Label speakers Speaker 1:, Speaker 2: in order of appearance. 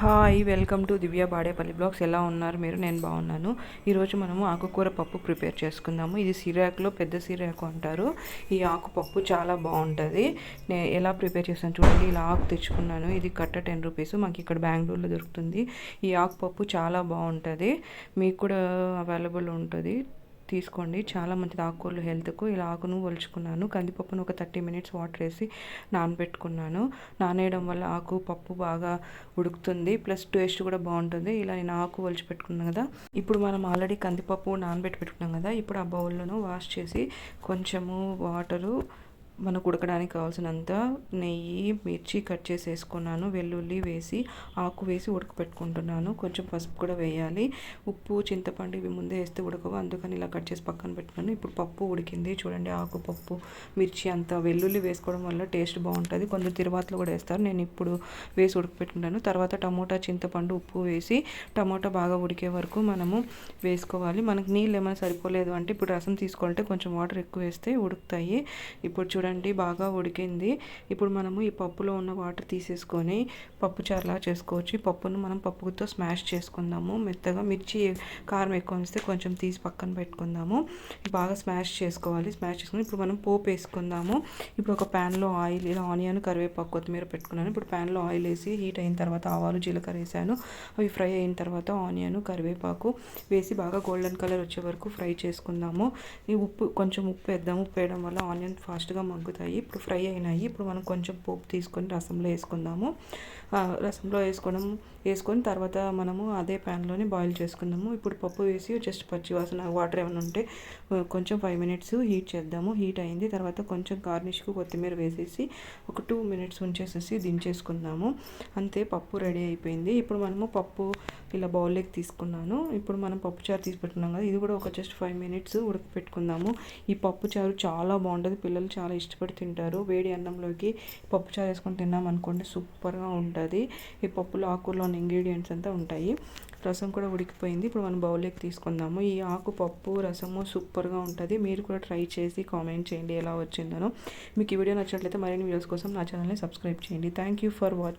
Speaker 1: Hi welcome to Divya Badepalli blogs. ఎలా ఉన్నారు మీరు? నేను బాగున్నాను. ఈరోజు మనము ఆకుకూర పప్పు ప్రిపేర్ చేసుకుందాము. ఇది సిరాకులో పెద్ద సిరాకు అంటారు. ఈ ఆకుపప్పు చాలా బాగుంటుంది. నేను ఎలా ప్రిపేర్ చేస్తాను చూడండి. ఇలా ఆకు తెచ్చుకున్నాను. ఇది కట్ట టెన్ రూపీస్. మాకు ఇక్కడ బెంగళూరులో దొరుకుతుంది. ఈ ఆకుపప్పు చాలా బాగుంటుంది. మీకు కూడా అవైలబుల్ ఉంటుంది. తీసుకోండి. చాలా మంచిది ఆకుకూరలు హెల్త్కు. ఇలా ఆకును ఒలుచుకున్నాను. కందిపప్పును ఒక థర్టీ మినిట్స్ వాటర్ వేసి నానబెట్టుకున్నాను. నానేయడం వల్ల ఆకు పప్పు బాగా ఉడుకుతుంది. ప్లస్ టేస్ట్ కూడా బాగుంటుంది. ఇలా నేను ఆకు ఒలిచి పెట్టుకున్నాను కదా. ఇప్పుడు మనం ఆల్రెడీ కందిపప్పు నానబెట్టి పెట్టుకున్నాం కదా. ఇప్పుడు ఆ బౌల్లోను వాష్ చేసి కొంచెము వాటరు మనకు ఉడకడానికి కావాల్సినంత నెయ్యి మిర్చి కట్ చేసి వేసుకున్నాను వెల్లుల్లి వేసి ఆకు వేసి ఉడకపెట్టుకుంటున్నాను. కొంచెం పసుపు కూడా వేయాలి. ఉప్పు చింతపండు ఇవి ముందే వేస్తే ఉడకవు. అందుకని ఇలా కట్ చేసి పక్కన పెట్టుకున్నాను. ఇప్పుడు పప్పు ఉడికింది. చూడండి ఆకు పప్పు మిర్చి అంత వెల్లుల్లి వేసుకోవడం వల్ల టేస్ట్ బాగుంటుంది. కొంచెం తిరువాతలు కూడా వేస్తారు. నేను ఇప్పుడు వేసి ఉడకపెట్టుకుంటాను. తర్వాత టమోటా చింతపండు ఉప్పు వేసి టమోటా బాగా ఉడికే వరకు మనము వేసుకోవాలి. మనకు నీళ్ళు ఏమైనా సరిపోలేదు అంటే ఇప్పుడు రసం తీసుకోవాలంటే కొంచెం వాటర్ ఎక్కువ వేస్తే ఉడుకుతాయి. ఇప్పుడు చూడండి చూడండి బాగా ఉడికింది. ఇప్పుడు మనము ఈ పప్పులో ఉన్న వాటర్ తీసేసుకొని పప్పు చారులా చేసుకోవచ్చు. ఈ పప్పును మనం పప్పుతో స్మాష్ చేసుకుందాము. మెత్తగా మిర్చి కారం ఎక్కువ వస్తే కొంచెం తీసి పక్కన పెట్టుకుందాము. బాగా స్మాష్ చేసుకోవాలి. స్మాష్ చేసుకుని ఇప్పుడు మనం పోపు వేసుకుందాము. ఇప్పుడు ఒక ప్యాన్లో ఆయిల్ ఇలా ఆనియన్ కరివేపాకు కొత్తిమీర పెట్టుకున్నాను. ఇప్పుడు ప్యాన్లో ఆయిల్ వేసి హీట్ అయిన తర్వాత ఆవాలు జీలకర్ర వేసాను. అవి ఫ్రై అయిన తర్వాత ఆనియన్ కరివేపాకు వేసి బాగా గోల్డెన్ కలర్ వచ్చే వరకు ఫ్రై చేసుకుందాము. ఈ ఉప్పు కొంచెం ఉప్పు వేద్దాము. ఉప్పు వేయడం వల్ల ఆనియన్ ఫాస్ట్గా మగ్గుతాయి. ఇప్పుడు ఫ్రై అయినాయి. ఇప్పుడు మనం కొంచెం పోపు తీసుకొని రసంలో వేసుకుందాము. రసంలో వేసుకోవడం వేసుకొని తర్వాత మనము అదే ప్యాన్లోనే బాయిల్ చేసుకుందాము. ఇప్పుడు పప్పు వేసి జస్ట్ పచ్చి వాసన వాటర్ ఏమైనా ఉంటే కొంచెం ఫైవ్ మినిట్స్ హీట్ చేద్దాము. హీట్ అయింది. తర్వాత కొంచెం గార్నిష్కు కొత్తిమీర వేసేసి ఒక టూ మినిట్స్ ఉంచేసేసి దించేసుకుందాము. అంతే పప్పు రెడీ అయిపోయింది. ఇప్పుడు మనము పప్పు ఇలా బౌల్లోకి తీసుకున్నాను. ఇప్పుడు మనం పప్పు చారు తీసి పెట్టుకున్నాం కదా ఇది కూడా ఒక జస్ట్ ఫైవ్ మినిట్స్ ఉడకపెట్టుకుందాము. ఈ పప్పు చారు చాలా బాగుంటుంది పిల్లలు చాలా ఇష్టపడి తింటారు. వేడి అన్నంలోకి పప్పుచారు వేసుకొని తిన్నాం అనుకోండి సూపర్గా ఉంటుంది. ఈ పప్పులో ఆకులోని ఇంగ్రీడియంట్స్ అంతా ఉంటాయి. రసం కూడా ఉడికిపోయింది. ఇప్పుడు మనం బౌల్లోకి తీసుకుందాము. ఈ ఆకు పప్పు రసము సూపర్గా ఉంటుంది. మీరు కూడా ట్రై చేసి కామెంట్ చేయండి ఎలా వచ్చిందనో. మీకు ఈ వీడియో నచ్చినట్లయితే మరిన్ని వీడియోస్ కోసం నా ఛానల్ని సబ్స్క్రైబ్ చేయండి. Thank you for watching